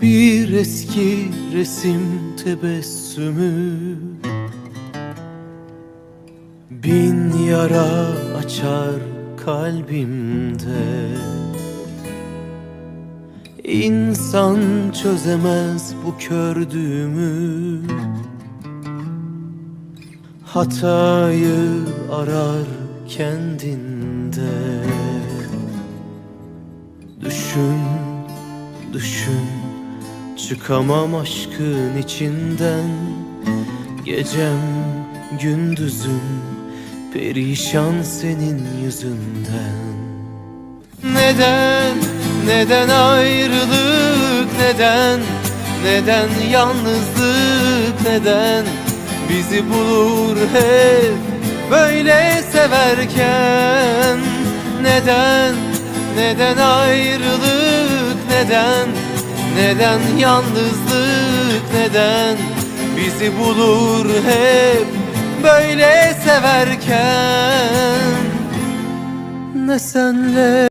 Bir eski resim tebessümü. Bin yara açar kalbimde. İnsan çözemez bu kördüğümü Hatayı arar kendinde. Düşün, düşün Çıkamam aşkın içinden. Gecem, gündüzüm Perişan senin yüzünden. Neden, neden ayrılık Neden, neden yalnızlık Neden? Bizi bulur hep Böyle severken. Neden, neden ayrılık Neden, neden yalnızlık Neden bizi bulur hep Böyle severken? Ne senle